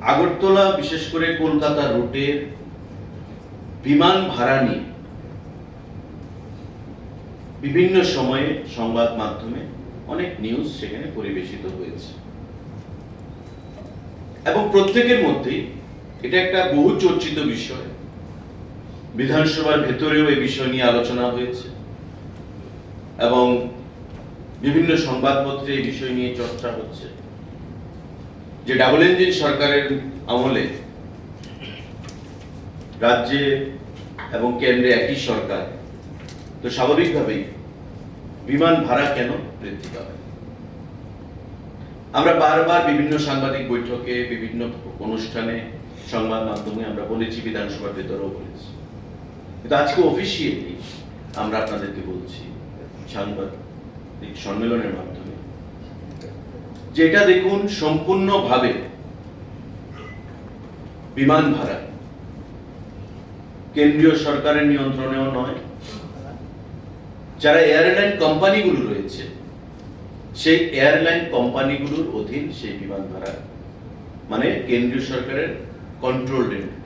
আগরতলা, বিশেষ করে কলকাতা রুটের বিমান ভাড়া নিয়ে বিভিন্ন সময়ে সংবাদ মাধ্যমে অনেক নিউজ সেখানে পরিবেশিত হয়েছে। এবং প্রত্যেকের মধ্যেই এটা একটা বহু চর্চিত বিষয়। বিধানসভার ভেতরেও এই বিষয় নিয়ে আলোচনা হয়েছে এবং বিভিন্ন সংবাদপত্রে এই বিষয় নিয়ে চর্চা হচ্ছে। যে ডাবল ইঞ্জিন সরকারের আমলে রাজ্যে এবং কেন্দ্রে একই সরকার, তো স্বাভাবিকভাবেই বিমান ভাড়া কেন বৃদ্ধি পাবে? আমরা বারবার বিভিন্ন সাংবাদিক বৈঠকে, বিভিন্ন অনুষ্ঠানে, সংবাদ মাধ্যমে আমরা বলেছি, বিধানসভার ভেতরেও বলেছি। কিন্তু আজকে অফিসিয়ালি আমরা আপনাদেরকে বলছি, সাংবাদিক সম্মেলনের মাধ্যমে যেটা দেখুন সম্পূর্ণভাবে বিমান ভাড়া। কেন্দ্রীয় সরকারের নিয়ন্ত্রণেও নয়। যারা এয়ারলাইন কোম্পানিগুলো রয়েছে, সেই এয়ারলাইন কোম্পানিগুলোর অধীন সেই বিমান ভাড়া মানে কেন্দ্রীয় সরকারের কন্ট্রোল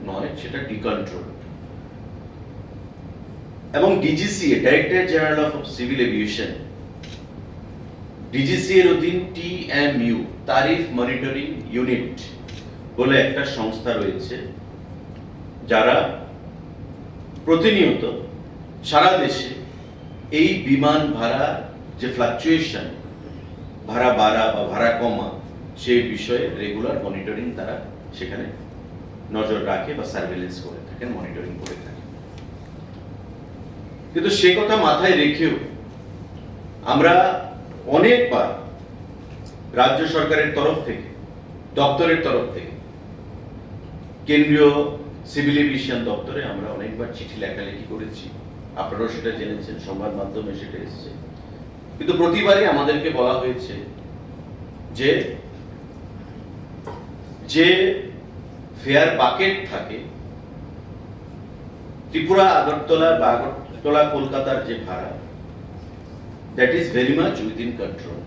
নয়, সেটা ডিকন্ট্রোল এবং DGCA director general of civil aviation DGC এর অধীন টিএমইউ, তারিফ মনিটরিং ইউনিট বলে একটা সংস্থা রয়েছে, যারা প্রতিনিয়ত সারা দেশে এই বিমান ভাড়া যে ফ্লাকচুয়েশন ভাড়া বাড়া বা ভাড়া কমা, সেই বিষয়ে রেগুলার মনিটরিং তারা সেখানে নজর রাখে বা সার্ভেলেন্স করে থাকেন মনিটরিং করে থাকেন। কিন্তু সে কথা মাথায় রেখেও আমরা অনেকবার রাজ্য সরকারের তরফ থেকে, দপ্তরের তরফ থেকে, কেন্দ্রীয় সিভিল এভিয়েশন দপ্তরে আমরা অনেকবার চিঠি লেখালেখি করেছি। আপনারাও সেটা জেনেছেন, সংবাদ মাধ্যমে সেটা এসেছে। কিন্তু প্রতিবারই আমাদেরকে বলা হয়েছে যে যে ফেয়ার বাকেট থাকে, ত্রিপুরা, আগরতলা বা আগরতলা, কলকাতার যে ভাড়া that is very much within control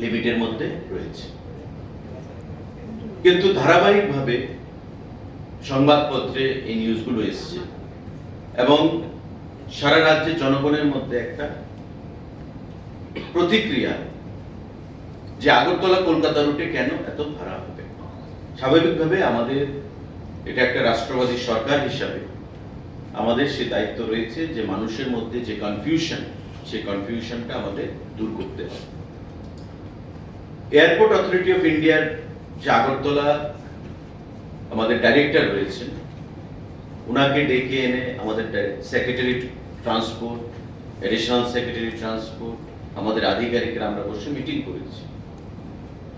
লিমিটের মধ্যে রয়েছে। কিন্তু ধারাবাহিকভাবে সংবাদপত্রে এই নিউজগুলো এসছে এবং সারা রাজ্যের জনগণের মধ্যে একটা প্রতিক্রিয়া যে আগরতলা, কলকাতা রুটে কেন এত ভাড়া হবে? স্বাভাবিকভাবে আমাদের এটা একটা রাষ্ট্রবাদী সরকার হিসাবে আমাদের সে দায়িত্ব রয়েছে যে মানুষের মধ্যে যে কনফিউশন সেই কনফিউশনটা আমাদের দূর করতে হবে এয়ারপোর্ট অথরিটি অফ ইন্ডিয়ার যে আগরতলা আমাদের ডাইরেক্টর রয়েছেন। ওনাকে ডেকে এনে আমাদের secretary transport additional secretary transport আমাদের আধিকারিকরা আমরা বসে মিটিং করেছি।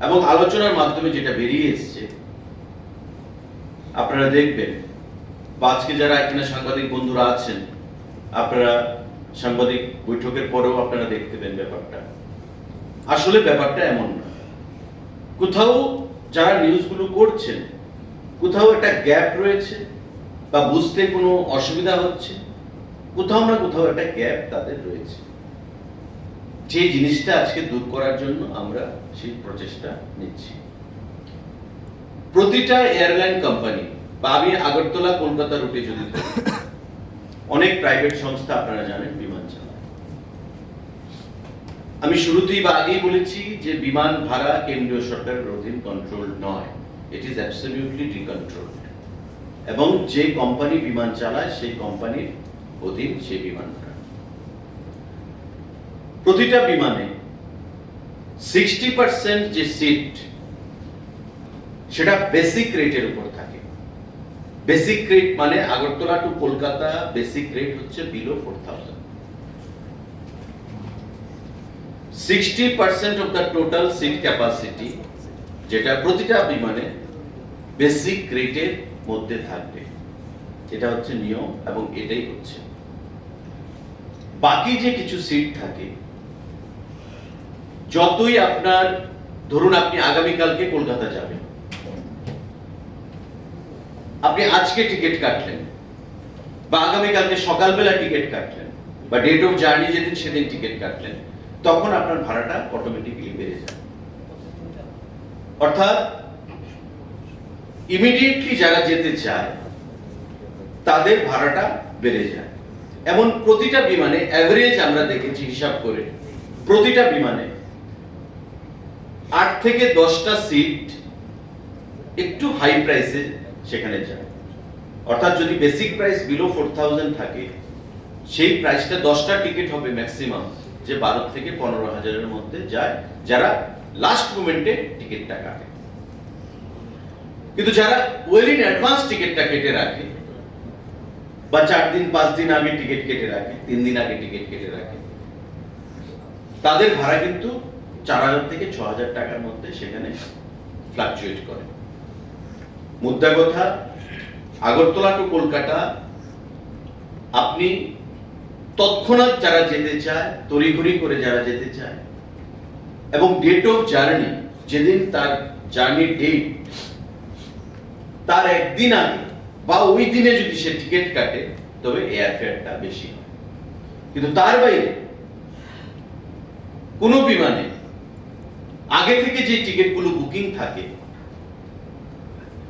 এবং আলোচনার মাধ্যমে যেটা বেরিয়ে এসছে, আপনারা দেখবেন বা আজকে যারা এখানে সাংবাদিক বন্ধুরা আছেন, আপনারা সাংবাদিক বৈঠকের পরেও আপনারা দেখতে পেন ব্যাপারটা। আসলে ব্যাপারটা এমন না। কোথাও যারা নিউজগুলো করছেন, কোথাও একটা গ্যাপ রয়েছে বা বুঝতে কোনো অসুবিধা হচ্ছে, কোথাও না কোথাও একটা গ্যাপ তাদের রয়েছে। যে জিনিসটা আজকে দূর করার জন্য আমরা সেই প্রচেষ্টা নিচ্ছি। প্রতিটা এয়ারলাইন কোম্পানি, বা আমি আগরতলা, কলকাতা রুটে যদি অনেক প্রাইভেট সংস্থা আপনারা জানেন, বিমান চালায়। আমি শুরুতেই বা আগেই বলেছি যে বিমান ভাড়া কেন্দ্রীয় সরকারের অধীন কন্ট্রোল নয়। ইট ইজ অ্যাবসলিউটলি ডিকন্ট্রোলড এবং যে কোম্পানি বিমান চালায়, সেই কোম্পানির অধীন সেই বিমান ভাড়া। প্রতিটা বিমানে সিক্সটি পার্সেন্ট যে সিট সেটা বেসিক রেটের উপর থাকে। বেসিক রেট মানে Agartala to Kolkata basic rate হচ্ছে below four thousand sixty percent of the total seat capacity যেটা প্রতিটা বিমানে বেসিক রেটের মধ্যে থাকবে। এটা হচ্ছে নিয়ম এবং এটাই হচ্ছে। বাকি যে কিছু সিট থাকে, যতই আপনার, ধরুন আপনি আগামীকালকে কলকাতা যাবেন আপনি আজকে টিকিট কাটলেন বা আগামীকালকে সকালবেলা টিকিট কাটলেন বা ডেট অফ জার্নি যেদিন সেদিন টিকিট কাটলেন, তখন আপনার ভাড়াটা অটোমেটিক্যালি বেড়ে যায়। অর্থাৎ ইমিডিয়েটলি যারা যেতে চায়, তাদের ভাড়াটা বেড়ে যায়। এমন প্রতিটা বিমানে অ্যাভারেজ আমরা দেখেছি হিসাব করে, প্রতিটা বিমানে আট থেকে দশটা সিট একটু হাই প্রাইসে সেখানে যায়। অর্থাৎ যদি basic price below four thousand থাকে, সেই প্রাইসটা দশটা টিকিট হবে ম্যাক্সিমাম যে বারো থেকে পনেরো হাজারের মধ্যে যায়, যারা লাস্ট মোমেন্টে টিকিটটা কাটে। কিন্তু যারা ওয়েল ইন অ্যাডভান্স টিকিটটা কেটে রাখে, বা চার দিন, পাঁচ দিন আগে টিকিট কেটে রাখে, তিন দিন আগে টিকিট কেটে রাখে, তাদের ভাড়া কিন্তু চার হাজার থেকে ছ হাজার টাকার মধ্যে সেখানে ফ্লাকচুয়েট করে। মুদ্রা কথা আগরতলা টু কলকাতা, আপনি তৎক্ষণাৎ যারা যেতে চায়, তড়িঘড়ি করে যারা যেতে চায়, এবং ডেট অফ জার্নি যেদিন তার জার্নি ডেট তার একদিন আগে বা ওই দিনে যদি সে টিকিট কাটে, তবে এয়ার ফেয়ারটা বেশি হয়। কিন্তু তার বাইরে, কোনো বিমানে, আগে থেকে যে টিকিটগুলো বুকিং থাকে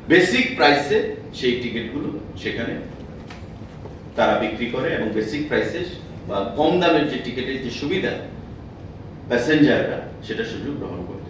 বেসিক প্রাইসে সেই টিকিটগুলো সেখানে তারা বিক্রি করে এবং বেসিক প্রাইসে বা কম দামের যে টিকিটের যে সুবিধা, প্যাসেঞ্জাররা সেটা সুযোগ গ্রহণ করতে